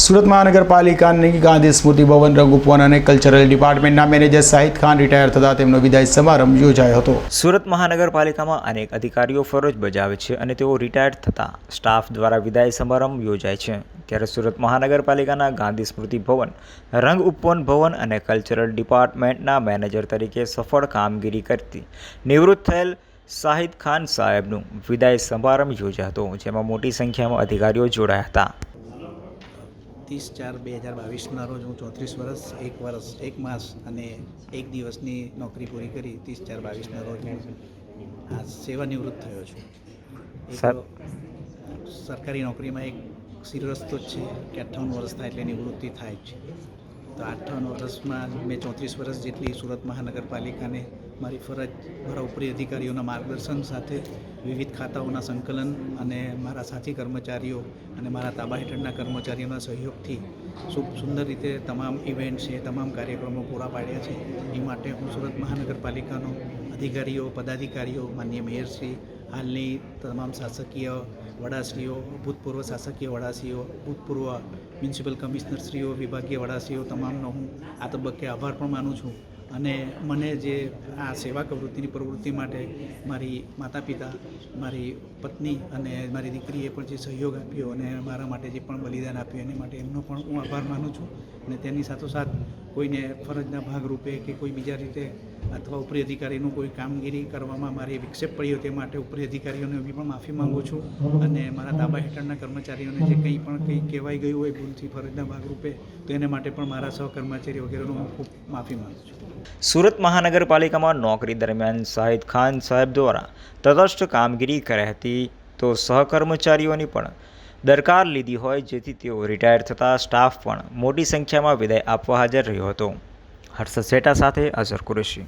સુરત મહાનગરપાલિકાની ગાંધી સ્મૃતિ ભવન રંગ ઉપવન અને કલ્ચરલ ડિપાર્ટમેન્ટના મેનેજર શાહિદ ખાન રિટાયર થતા તેમનો વિદાય સમારંભ યોજાયો હતો. સુરત મહાનગરપાલિકામાં અનેક અધિકારીઓ ફરજ બજાવે છે અને તેઓ રિટાયર્ડ થતા સ્ટાફ દ્વારા વિદાય સમારંભ યોજાય છે. ત્યારે સુરત મહાનગરપાલિકાના ગાંધી સ્મૃતિ ભવન રંગ ઉપવન ભવન અને કલ્ચરલ ડિપાર્ટમેન્ટના મેનેજર તરીકે સફળ કામગીરી કરતી નિવૃત્ત થયેલ શાહિદ ખાન સાહેબનું વિદાય સમારંભ યોજાતો જેમાં મોટી સંખ્યામાં અધિકારીઓ જોડાયા હતા. ત્રીસ ચાર બે હજાર બાવીસના રોજ હું ચોત્રીસ વર્ષ એક વર્ષ એક માસ અને એક દિવસની નોકરી પૂરી કરી ત્રીસ ચાર બાવીસના રોજ હું આ સેવાનિવૃત્ત થયો છું. સરકારી નોકરીમાં એક શિરસ્તો જ છે કે અઠ્ઠાવન વર્ષ થાય એટલે નિવૃત્તિ થાય જ છે. તો આઠ નવ વર્ષમાં મેં ચોત્રીસ વર્ષ જેટલી સુરત મહાનગરપાલિકાને મારી ફરજ, મારા ઉપરી અધિકારીઓના માર્ગદર્શન સાથે વિવિધ ખાતાઓના સંકલન અને મારા સાથી કર્મચારીઓ અને મારા તાબા હેઠળના કર્મચારીઓના સહયોગથી સુંદર રીતે તમામ ઇવેન્ટ છે તમામ કાર્યક્રમો પૂરા પાડ્યા છે. એ માટે હું સુરત મહાનગરપાલિકાનો અધિકારીઓ, પદાધિકારીઓ, માન્ય મેયરશ્રી હાલની તમામ શાસકીય વડાશ્રીઓ, ભૂતપૂર્વ શાસકીય વડાશ્રીઓ, ભૂતપૂર્વ મ્યુનિસિપલ કમિશનરશ્રીઓ, વિભાગીય વડાશ્રીઓ, તમામનો હું આ તબક્કે આભાર પણ માનું છું. અને મને જે આ સેવા પ્રવૃત્તિની પ્રવૃત્તિ માટે મારી માતા પિતા મારી પત્ની અને મારી દીકરીએ પણ જે સહયોગ આપ્યો અને મારા માટે જે પણ બલિદાન આપ્યું એની માટે એમનો પણ હું આભાર માનું છું અને તેની સાથોસાથ કોઈને ફરજના ભાગરૂપે કે કોઈ બીજા રીતે અથવા ઉપરી અધિકારીનું કોઈ કામગીરી કરવામાં મારે વિક્ષેપ પડ્યો તે માટે ઉપરી અધિકારીઓને બી પણ માફી માંગુ છું અને મારા તાબા હેઠળના કર્મચારીઓને જે કંઈ પણ કંઈ કહેવાઈ ગયું હોય ભૂલથી ફરજના ભાગરૂપે તો એને માટે પણ મારા સહકર્મચારી વગેરેનો હું ખૂબ માફી માંગુ છું. સુરત મહાનગરપાલિકામાં નોકરી દરમિયાન શાહિદ ખાન સાહેબ દ્વારા તટસ્થ કામગીરી કરી હતી તો સહકર્મચારીઓની પણ દરકાર લીધી હોય જેથી તેઓ રિટાયર થતા સ્ટાફ પણ મોટી સંખ્યામાં વિદાય આપવા હાજર રહ્યો હતો. હર્ષદ શેટા સાથે અઝર કુરેશી.